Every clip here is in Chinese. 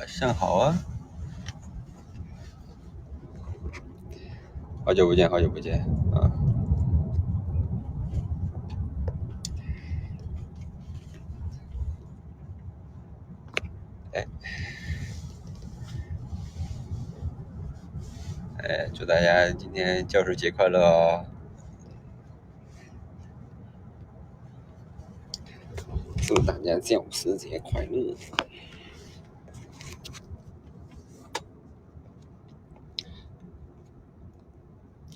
晚上好啊！好久不见，好久不见啊！哎，哎，祝大家今天教师节快乐哦！祝大家教师节快乐！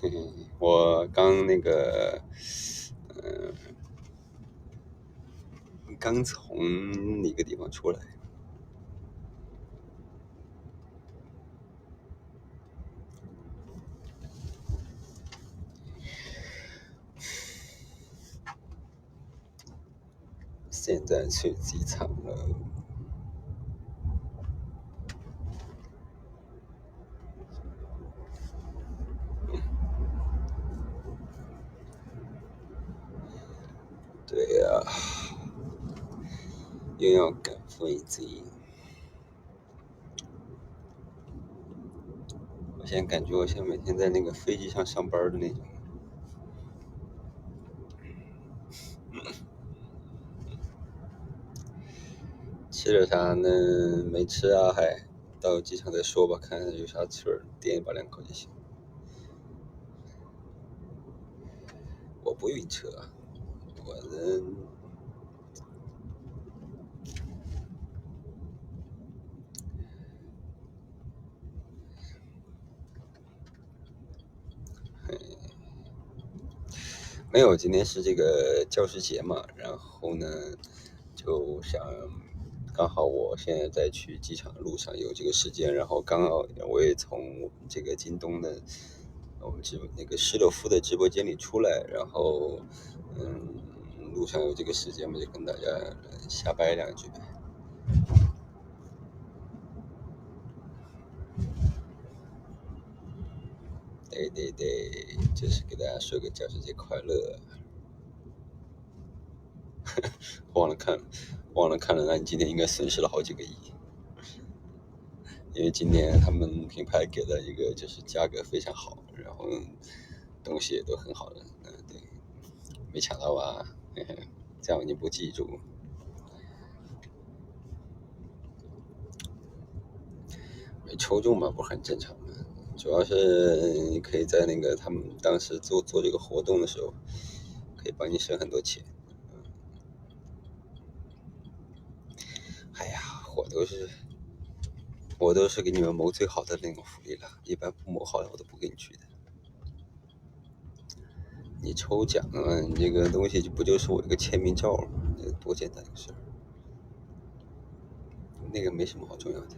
我刚那个，嗯、刚从一个地方出来，现在去机场了。对呀、又要赶飞机。我现在感觉我像每天在那个飞机上上班的那种。吃了啥呢？没吃啊，还到机场再说吧，看看有啥吃儿，点一把两口就行。我不晕车，我人没有，今天是这个教师节嘛，然后呢，就想刚好我现在在去机场的路上有这个时间，然后刚好我也从我们这个京东的我们直那个施乐夫的直播间里出来，然后嗯，路上有这个时间嘛，就跟大家瞎掰两句。对对对，就是给大家说个教师节快乐。忘了看，忘了看了，那你今天应该损失了好几个亿，因为今年他们品牌给了一个就是价格非常好，然后东西也都很好的，嗯，对，没抢到吧？这样你不记住。没抽中嘛，不很正常？主要是你可以在那个他们当时做做这个活动的时候，可以帮你省很多钱。哎呀，我都是我都是给你们谋最好的那种福利了，一般不谋好的我都不给你去的。你抽奖啊，你这个东西不就是我一个签名照吗？多简单的事儿，那个没什么好重要的。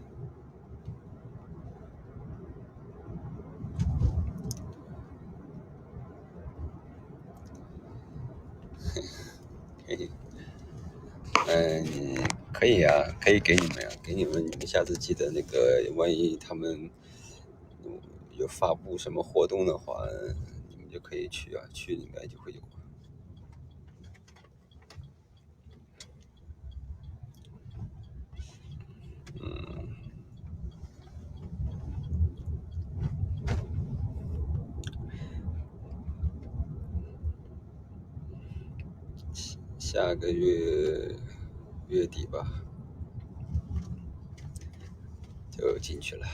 嗯，可以啊，可以给你们呀、给你们，你们下次记得那个，万一他们有发布什么活动的话，你们就可以去啊，去应该就会有。嗯，下个月月底吧，就进去了。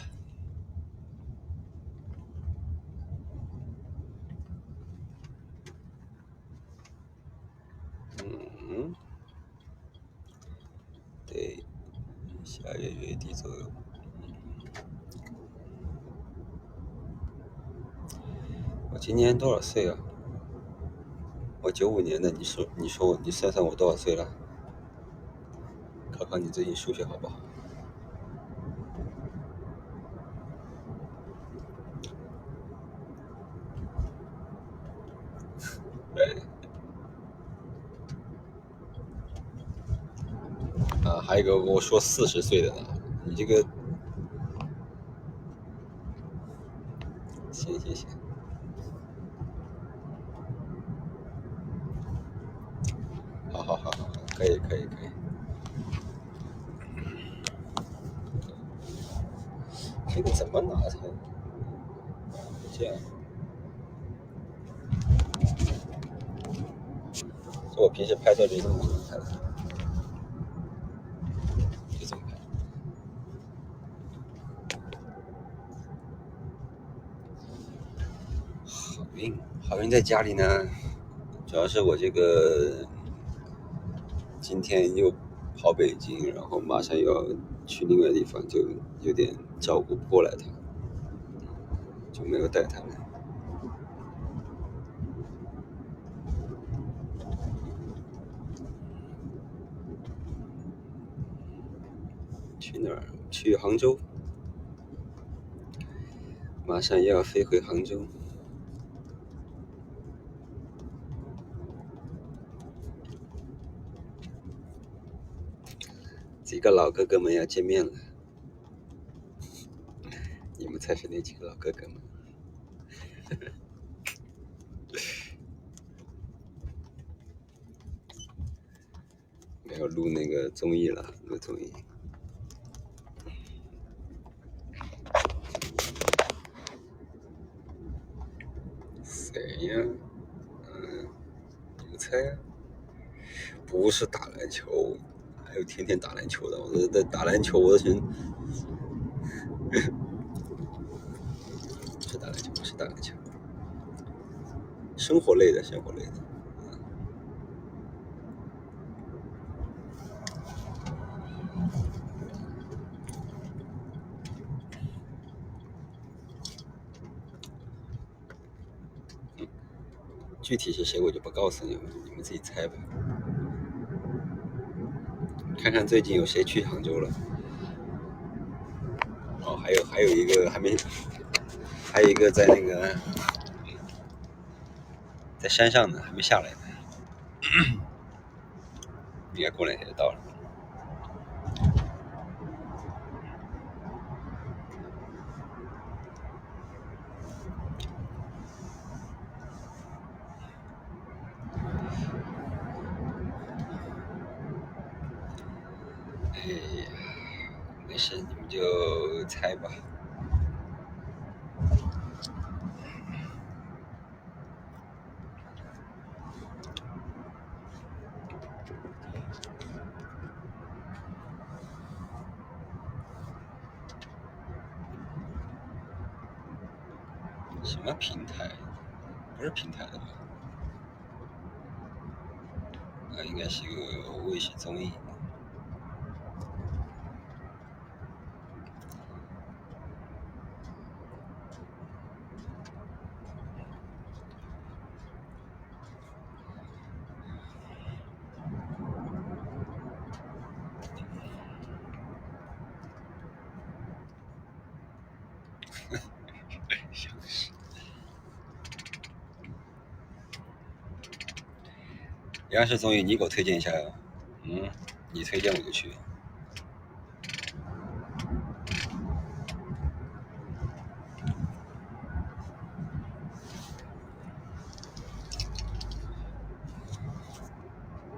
嗯，对，下月月底左右。我今年多少岁啊？我九五年的，你说你说我，你算算我多少岁了？看你最近数学好不好？啊，还有一个跟我说四十岁的呢，你这个，行行行，好好好好，可以可以可以。这个怎么拿才？这样。我平时拍照就这么拍的，就这么拍。好运，好运在家里呢。主要是我这个今天又跑北京，然后马上要去另外地方，就有点照顾不过来他，就没有带他来。去哪儿？去杭州，马上又要飞回杭州。几个老哥哥们要见面了，才是那几个老哥哥们。没有录那个综艺了，录综艺。谁呀？嗯，你们猜？不是打篮球，还有天天打篮球的。我这这打篮球，我都成。打篮球，不是打篮球，生活类的，生活类的。具体是谁我就不告诉你们，你们自己猜吧。看看最近有谁去杭州了。哦，还有还有一个还没，还有一个在那个在山上呢，还没下来呢。应该过两天就到了。哎呀，没事，你们就猜吧。什什么平台？不是平台的吧？啊，应该是一个微信综艺。像是。央视综艺，你给我推荐一下呀？嗯，你推荐我就去。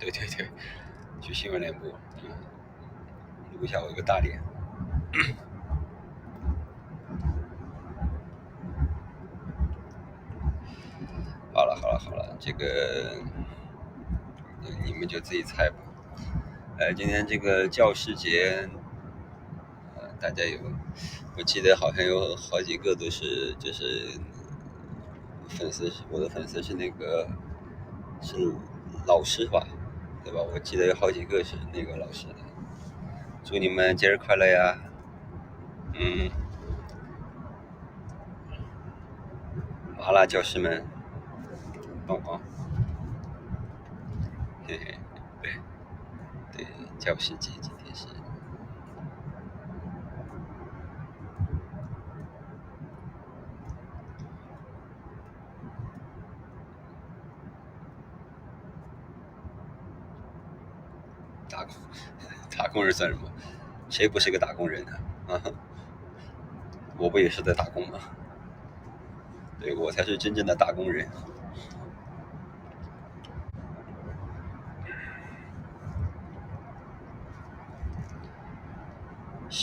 对对对，去新闻联播，录一下我一个大脸。好了好了好了，这个你们就自己猜吧。呃，今天这个教师节，呃，大家有，我记得好像有好几个都是就是粉丝，我的粉丝是那个是老师吧，对吧？我记得有好几个是那个老师的，祝你们节日快乐呀！嗯，麻辣教师们。哦哦，嘿嘿，对，对，对教师节今天是打工，打工人算什么？谁不是个打工人呢？啊，我不也是在打工吗？对我才是真正的打工人。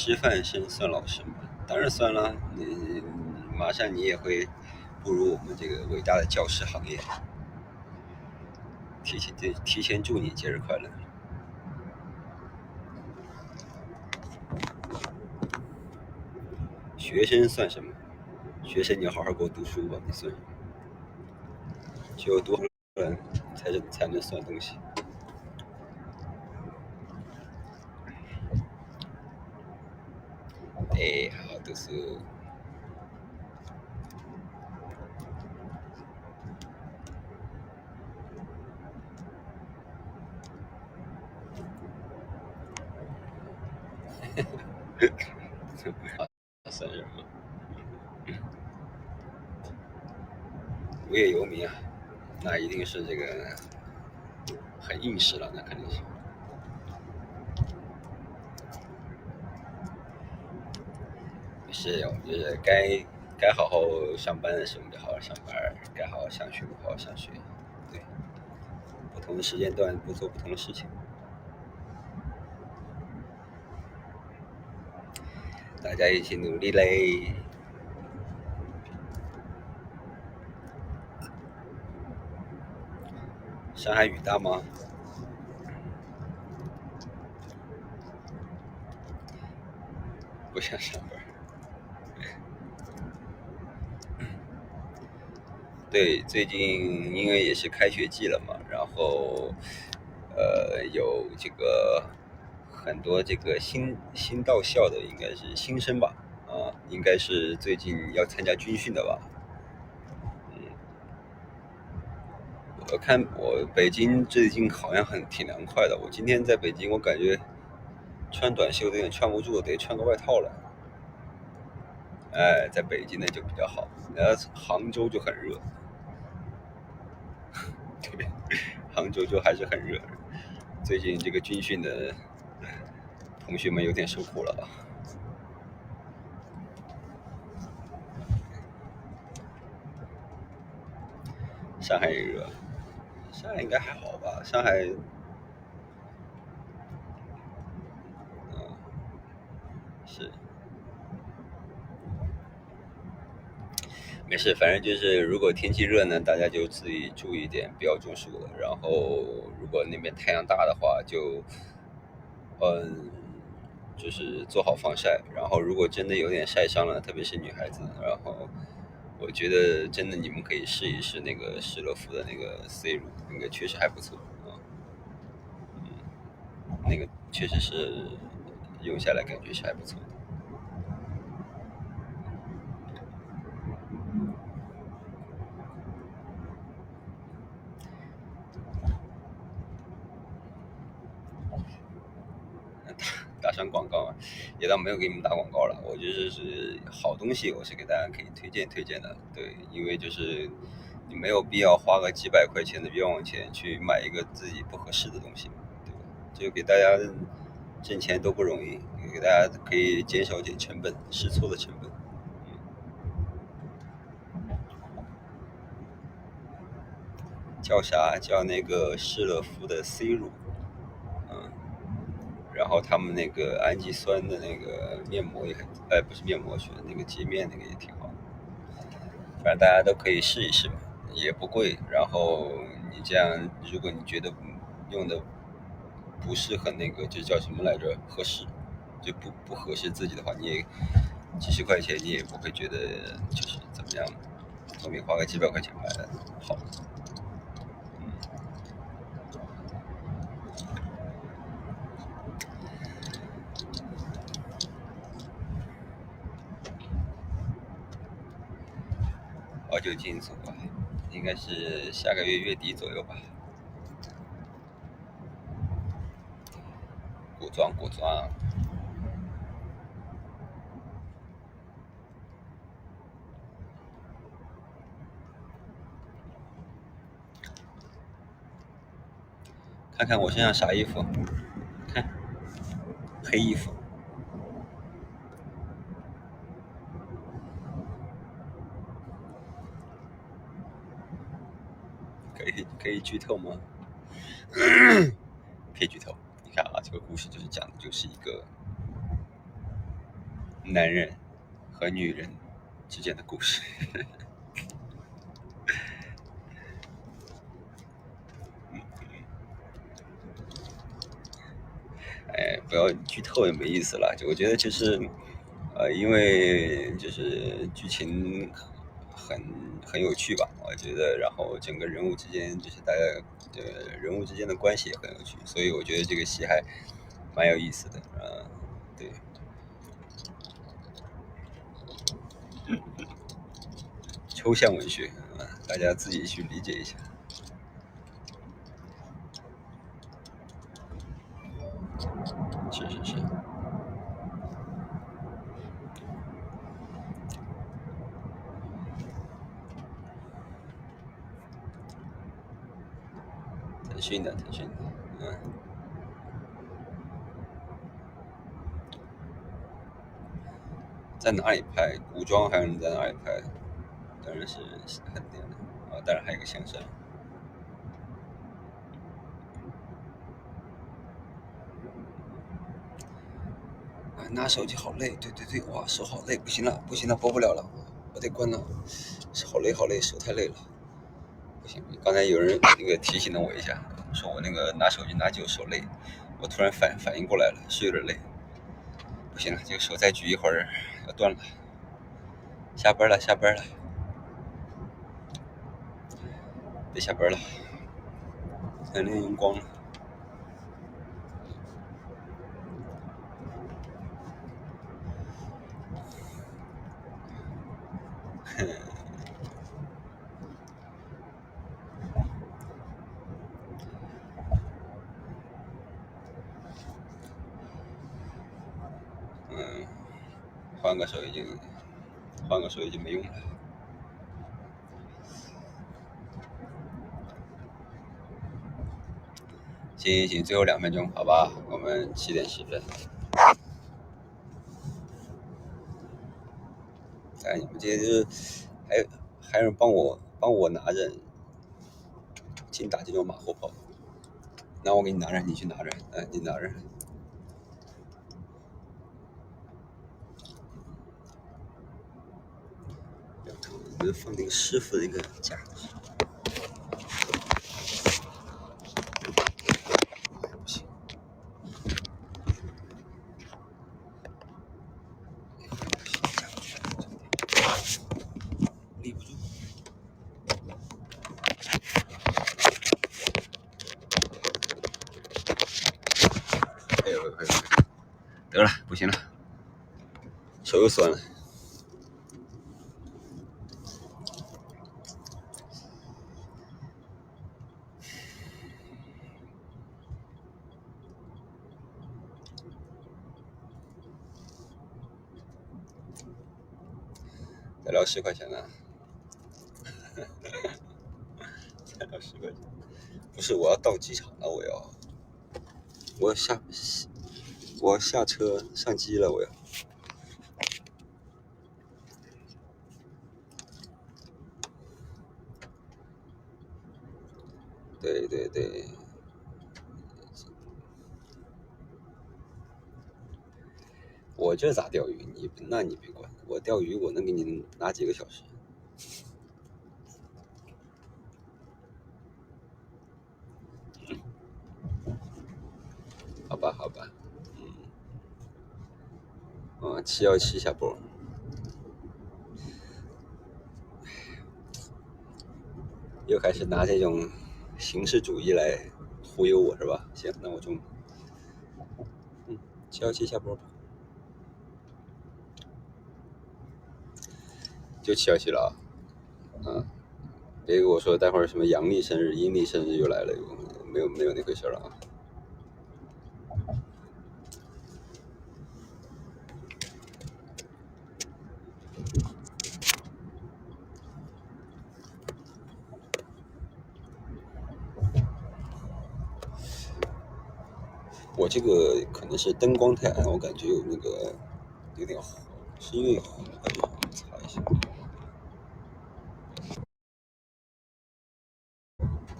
师范生算老师吗？当然算了，你马上你也会步入我们这个伟大的教师行业。提前提提前祝你节日快乐。学生算什么？学生你要好好给我读书吧，你算什么？只有读好了才是才能算东西。哎，好好读书。算什么？无业游民啊，那一定是这个很应试了，那肯定是。是，我们就是该该好好上班的时候就好好上班，该好好上学好好上学，对，不同的时间段不做不同的事情。大家一起努力嘞！上海雨大吗？不想上班。对，最近因为也是开学季了嘛，然后呃有这个。很多这个新新到校的应该是新生吧，啊，应该是最近要参加军训的吧，嗯，我看我北京最近好像很挺凉快的，我今天在北京，我感觉穿短袖有点穿不住，得穿个外套了。哎，在北京呢就比较好，然后杭州就很热，杭州就还是很热，最近这个军训的。同学们有点受苦了吧？上海也热，上海应该还好吧？上海，嗯，是，没事，反正就是如果天气热呢，大家就自己注意点，不要中暑了。然后如果那边太阳大的话，就，嗯。就是做好防晒，然后如果真的有点晒伤了，特别是女孩子，然后我觉得真的你们可以试一试那个施乐肤的那个 C 乳，那个确实还不错啊，嗯，那个确实是用下来感觉是还不错上广告，也倒没有给你们打广告了。我就是是好东西，我是给大家可以推荐推荐的。对，因为就是你没有必要花个几百块钱的冤枉钱去买一个自己不合适的东西，对吧？就给大家挣钱都不容易，给大家可以减少点成本，试错的成本。叫啥？叫那个施乐肤的 C 乳。然后他们那个氨基酸的那个面膜也很，哎，不是面膜去的，那个洁面那个也挺好。反正大家都可以试一试嘛，也不贵。然后你这样，如果你觉得用的不是很那个，就叫什么来着？合适，就不不合适自己的话，你也几十块钱你也不会觉得就是怎么样，总比花个几百块钱买的。好久进组啊，应该是下个月月底左右吧。古装古装，看看我身上啥衣服？看，黑衣服。可以剧透吗？可以剧透。你看啊，这个故事就是讲的就是一个男人和女人之间的故事。哎，不要剧透也没意思了。就我觉得就是，呃，因为就是剧情很很有趣吧，我觉得，然后整个人物之间就是大家呃人物之间的关系也很有趣，所以我觉得这个戏还蛮有意思的，啊，对，抽象文学啊，大家自己去理解一下。是是是，腾讯的腾讯的，嗯，在哪里拍？古装还是在哪里拍？当然是很点的啊，当然还有个相声。拿手机好累，对对对，哇，手好累，不行了，不行了，播不了了，我得关了，好累好累，手太累了，不行，刚才有人那个提醒了我一下，说我那个拿手机拿久手累，我突然反反应过来了，是有点累，不行了，这个手再举一会儿要断了，下班了，下班了，得下班了，眼泪用光了。嗯，换个手已经，换个手已经没用了。行行行，最后两分钟，好吧，我们七点十分。哎，你们这些就是还有还有人帮我帮我拿着，请打这种马后炮。那我给你拿着，你去拿着，哎，你拿着。能放那个师傅的那个架子。不行，立不住。哎呦哎呦，得了，不行了，手又酸了。再聊十块钱呢？再聊十块钱？不是，我要到机场了，我要，我要下，我要下车上机了，我要。对对对。我这咋钓鱼？你那你别管我钓鱼，我能给你拿几个小时？好吧，好吧，嗯，嗯，七幺七下播，又开始拿这种形式主义来忽悠我是吧？行，那我就，嗯，七幺七下播吧。就七幺七了啊，嗯，别给我说待会儿什么阳历生日、阴历生日又来了，没有没有那回事了啊。我这个可能是灯光太暗，我感觉有那个有点红，是因为红还是？擦一下。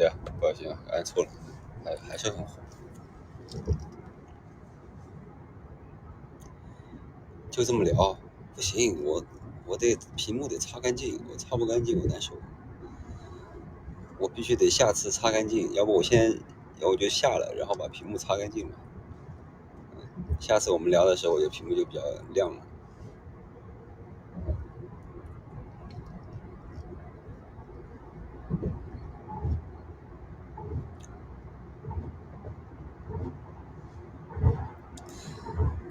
对，不小心，按错了，还还是很红。就这么聊，不行，我我得屏幕得擦干净，我擦不干净我难受。我必须得下次擦干净，要不我先，要我就下了，然后把屏幕擦干净嘛。下次我们聊的时候，我的屏幕就比较亮了。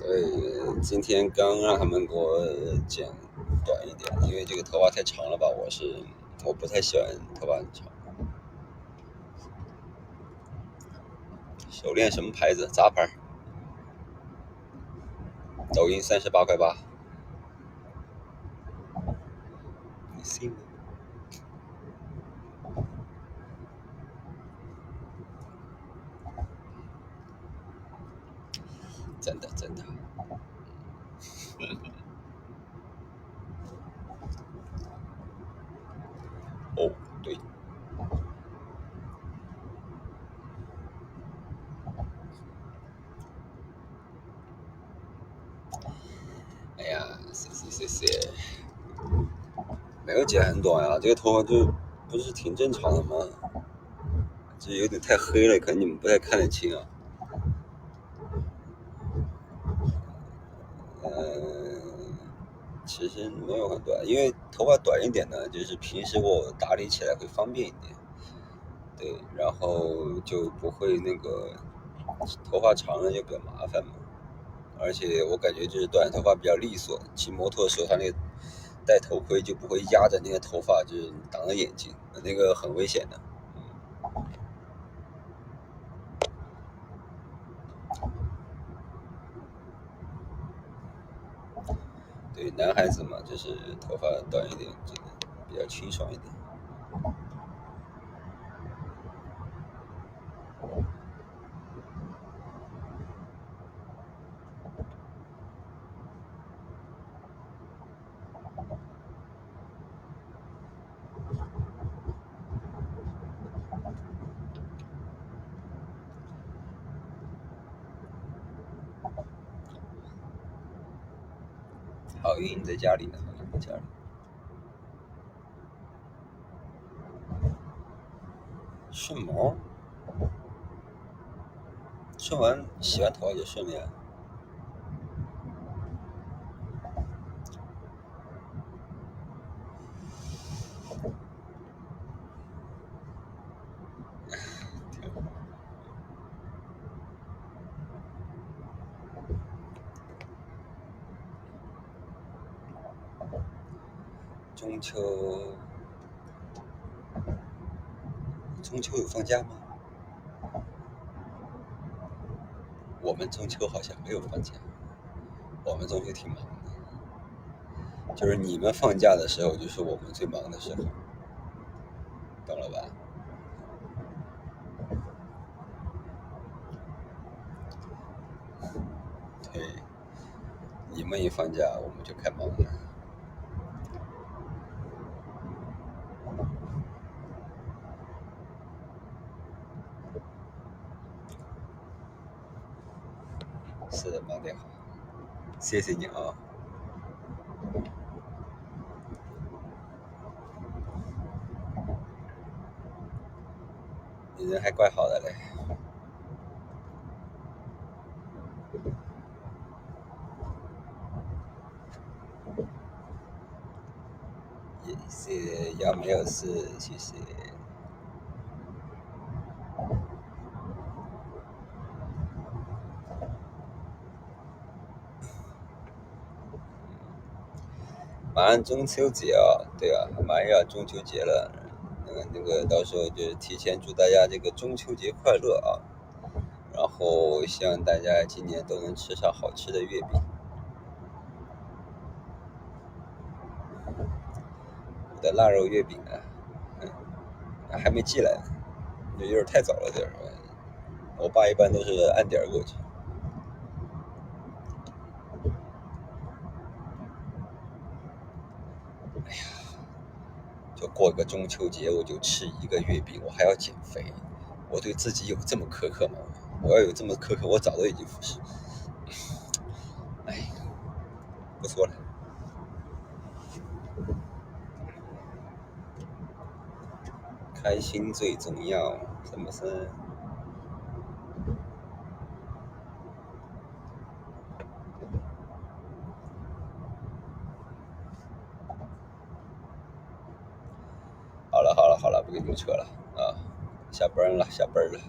对，今天刚让他们给我剪短一点，因为这个头发太长了吧，我是我不太喜欢头发很长。手链什么牌子？杂牌。抖音三十八块八。你信吗？真的真的。哦，对。哎呀谢谢谢谢，没有剪很短呀，这个头发就不是挺正常的吗？这有点太黑了，可能你们不太看得清啊。嗯，其实没有很因为头发短一点呢，就是平时我打理起来会方便一点。对，然后就不会那个头发长了就比较麻烦嘛。而且我感觉就是短头发比较利索，骑摩托的时候，他那个戴头盔就不会压着那个头发，就是挡着眼睛，那个很危险的。男孩子嘛，就是头发短一点，这个比较清爽一点。好运在家里呢，在家里。顺毛，顺完洗完头发就顺了。中秋，中秋有放假吗？我们中秋好像没有放假，我们中秋挺忙的，就是你们放假的时候，就是我们最忙的时候，懂了吧？对，你们一放假，我们就开忙了。是的，忙得好，谢谢你啊！你人还怪好的嘞。谢谢，要没有事，谢谢。马上中秋节啊，对啊，马上要中秋节了，嗯，那个到时候就提前祝大家这个中秋节快乐啊，然后希望大家今年都能吃上好吃的月饼。我的腊肉月饼啊，嗯，还没寄来呢，有点太早了点，我爸一般都是按点过去。就过个中秋节，我就吃一个月饼，我还要减肥，我对自己有这么苛刻吗？我要有这么苛刻，我早都已经服食。哎，不说了。开心最重要，是不是？好了好不扯了啊，下班了下班了。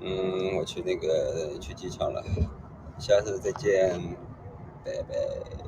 嗯，我去那个去机场了，下次再见，拜拜。